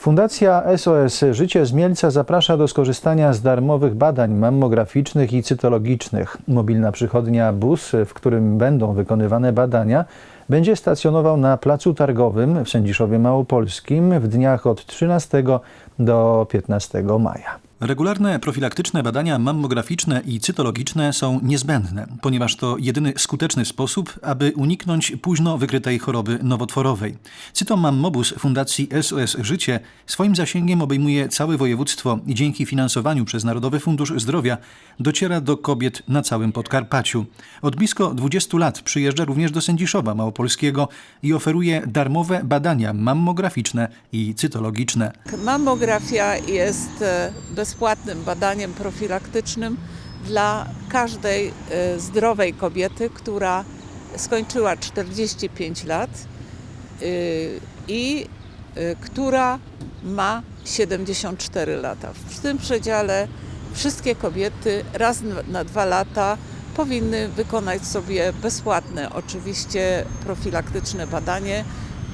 Fundacja SOS Życie z Mielca zaprasza do skorzystania z darmowych badań mammograficznych i cytologicznych. Mobilna przychodnia BUS, w którym będą wykonywane badania, będzie stacjonował na Placu Targowym w Sędziszowie Małopolskim w dniach od 13 do 15 maja. Regularne profilaktyczne badania mammograficzne i cytologiczne są niezbędne, ponieważ to jedyny skuteczny sposób, aby uniknąć późno wykrytej choroby nowotworowej. Cytomammobus Fundacji SOS Życie swoim zasięgiem obejmuje całe województwo i dzięki finansowaniu przez Narodowy Fundusz Zdrowia dociera do kobiet na całym Podkarpaciu. Od blisko 20 lat przyjeżdża również do Sędziszowa Małopolskiego i oferuje darmowe badania mammograficzne i cytologiczne. Mammografia jest e, bezpłatnym badaniem profilaktycznym dla każdej e, zdrowej kobiety, która skończyła 45 lat e, i e, która ma 74 lata. W tym przedziale wszystkie kobiety raz na dwa lata powinny wykonać sobie bezpłatne, oczywiście profilaktyczne badanie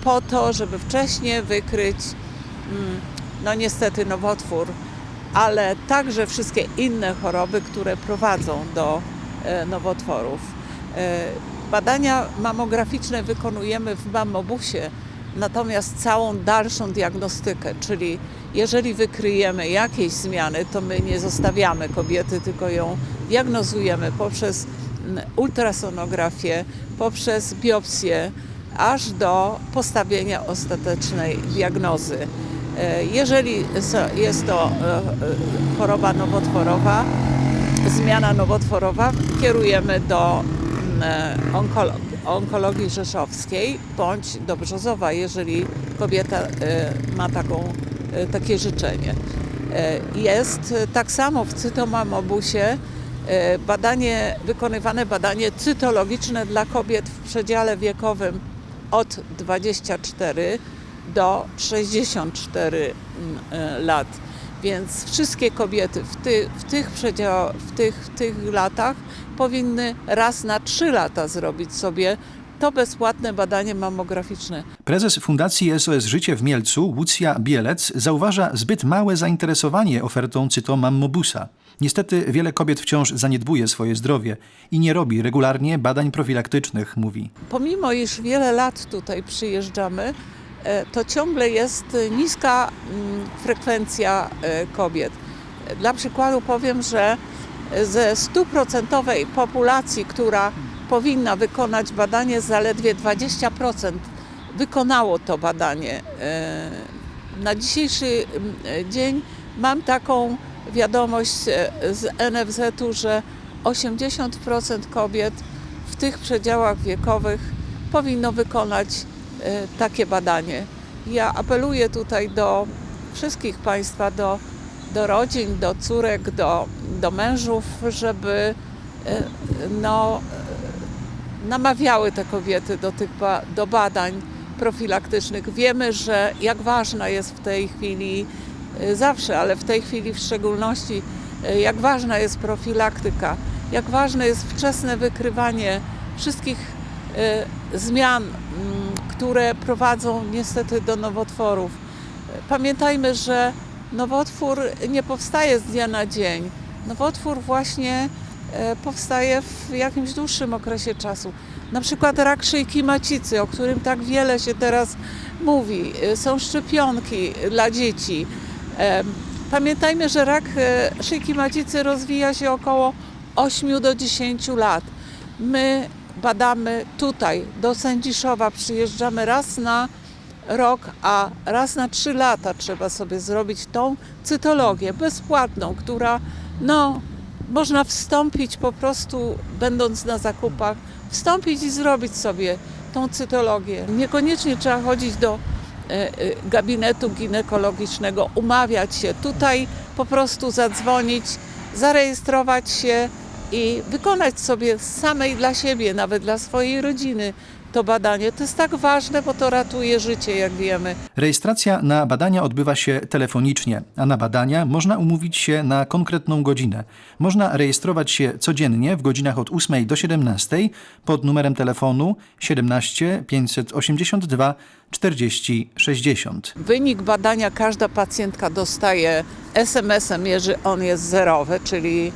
po to, żeby wcześniej wykryć mm, no niestety nowotwór, ale także wszystkie inne choroby, które prowadzą do e, nowotworów. E, Badania mammograficzne wykonujemy w mammobusie, natomiast całą dalszą diagnostykę, czyli jeżeli wykryjemy jakieś zmiany, to my nie zostawiamy kobiety, tylko ją diagnozujemy poprzez ultrasonografię, poprzez biopsję, aż do postawienia ostatecznej diagnozy. E, Jeżeli jest to e, e, choroba nowotworowa, zmiana nowotworowa, kierujemy do mm, onkolo- onkologii rzeszowskiej bądź do Brzozowa, jeżeli kobieta ma taką, takie życzenie. Jest tak samo w cytomamobusie badanie, wykonywane badanie cytologiczne dla kobiet w przedziale wiekowym od 24 do 64 mm, e, lat. Więc wszystkie kobiety w, ty, w, tych, przedział, w, tych, w tych latach powinny raz na 3 lata zrobić sobie to bezpłatne badanie mammograficzne. Prezes Fundacji SOS Życie w Mielcu, Łucja Bielec, zauważa zbyt małe zainteresowanie ofertą cytomammobusa. Niestety wiele kobiet wciąż zaniedbuje swoje zdrowie i nie robi regularnie badań profilaktycznych, mówi. Pomimo iż wiele lat tutaj przyjeżdżamy, to ciągle jest e, niska mm, frekwencja e, kobiet. Dla przykładu powiem, że ze stuprocentowej populacji, która powinna wykonać badanie, zaledwie 20% wykonało to badanie. E, Na dzisiejszy mm, dzień mam taką wiadomość e, z NFZ-u, że 80% kobiet w tych przedziałach wiekowych powinno wykonać e, takie badanie. Ja apeluję tutaj do wszystkich Państwa, do, do rodzin, do córek, do, do mężów, żeby e, no, e, namawiały te kobiety do, tych do badań profilaktycznych. Wiemy, że jak ważna jest w tej chwili, zawsze, ale w tej chwili w szczególności, jak ważna jest profilaktyka, jak ważne jest wczesne wykrywanie wszystkich zmian, mm, które prowadzą niestety do nowotworów. Pamiętajmy, że nowotwór nie powstaje z dnia na dzień. Nowotwór właśnie e, powstaje w jakimś dłuższym okresie czasu. Na przykład rak szyjki macicy, o którym tak wiele się teraz mówi. E, Są szczepionki dla dzieci. E, Pamiętajmy, że rak szyjki macicy rozwija się około 8 do 10 lat. My badamy tutaj, do Sędziszowa, przyjeżdżamy raz na rok, a raz na trzy lata trzeba sobie zrobić tą cytologię bezpłatną, która no, można wstąpić po prostu, będąc na zakupach, wstąpić i zrobić sobie tą cytologię. Niekoniecznie trzeba chodzić do e, e, gabinetu ginekologicznego, umawiać się. Tutaj po prostu zadzwonić, zarejestrować się i wykonać sobie samej dla siebie, nawet dla swojej rodziny to badanie. To jest tak ważne, bo to ratuje życie, jak wiemy. Rejestracja na badania odbywa się telefonicznie, a na badania można umówić się na konkretną godzinę. Można rejestrować się codziennie w godzinach od 8 do 17 pod numerem telefonu 17 582 40 60. Wynik badania każda pacjentka dostaje SMS-em, jeżeli on jest zerowy, czyli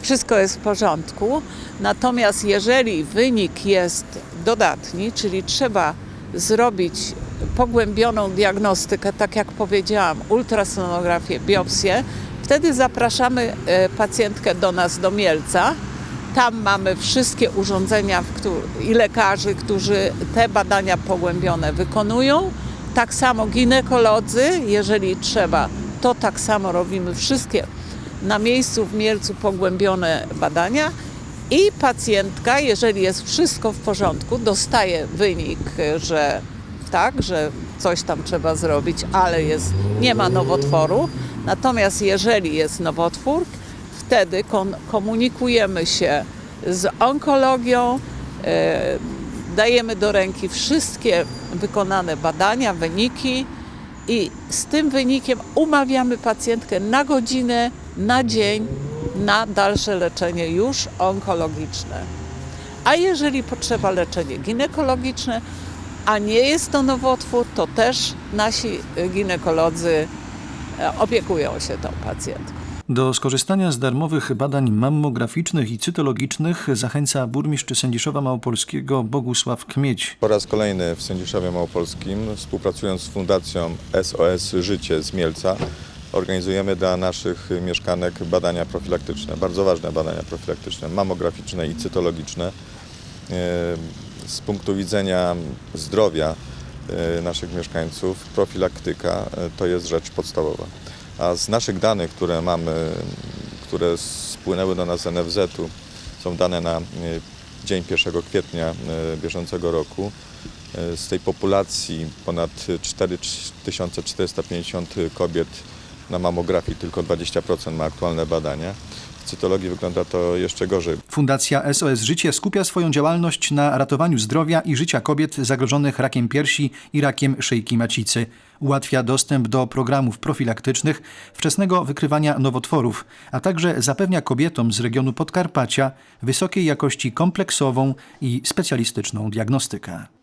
wszystko jest w porządku. Natomiast jeżeli wynik jest dodatni, czyli trzeba zrobić pogłębioną diagnostykę, tak jak powiedziałam, ultrasonografię, biopsję, wtedy zapraszamy e, pacjentkę do nas do Mielca. Tam mamy wszystkie urządzenia i lekarzy, którzy te badania pogłębione wykonują. Tak samo ginekolodzy, jeżeli trzeba, to tak samo robimy wszystkie na miejscu w Mielcu pogłębione badania. I pacjentka, jeżeli jest wszystko w porządku, dostaje wynik, że tak, że coś tam trzeba zrobić, ale jest, nie ma nowotworu. Natomiast jeżeli jest nowotwór, wtedy komunikujemy się z onkologią, e, dajemy do ręki wszystkie wykonane badania, wyniki i z tym wynikiem umawiamy pacjentkę na godzinę, na dzień, na dalsze leczenie już onkologiczne. A jeżeli potrzeba leczenie ginekologiczne, a nie jest to nowotwór, to też nasi ginekolodzy e, opiekują się tą pacjentką. Do skorzystania z darmowych badań mammograficznych i cytologicznych zachęca burmistrz Sędziszowa Małopolskiego Bogusław Kmieć. Po raz kolejny w Sędziszowie Małopolskim, współpracując z Fundacją SOS Życie z Mielca, organizujemy dla naszych mieszkanek badania profilaktyczne, bardzo ważne badania profilaktyczne, mamograficzne i cytologiczne. E, Z punktu widzenia zdrowia e, naszych mieszkańców profilaktyka e, to jest rzecz podstawowa. A z naszych danych, które mamy, które spłynęły do nas z NFZ-u, są dane na e, dzień 1 kwietnia e, bieżącego roku. E, Z tej populacji ponad 4450 kobiet na mamografii tylko 20% ma aktualne badania. Cytologii wygląda to jeszcze gorzej. Fundacja SOS Życie skupia swoją działalność na ratowaniu zdrowia i życia kobiet zagrożonych rakiem piersi i rakiem szyjki macicy. Ułatwia dostęp do programów profilaktycznych, wczesnego wykrywania nowotworów, a także zapewnia kobietom z regionu Podkarpacia wysokiej jakości kompleksową i specjalistyczną diagnostykę.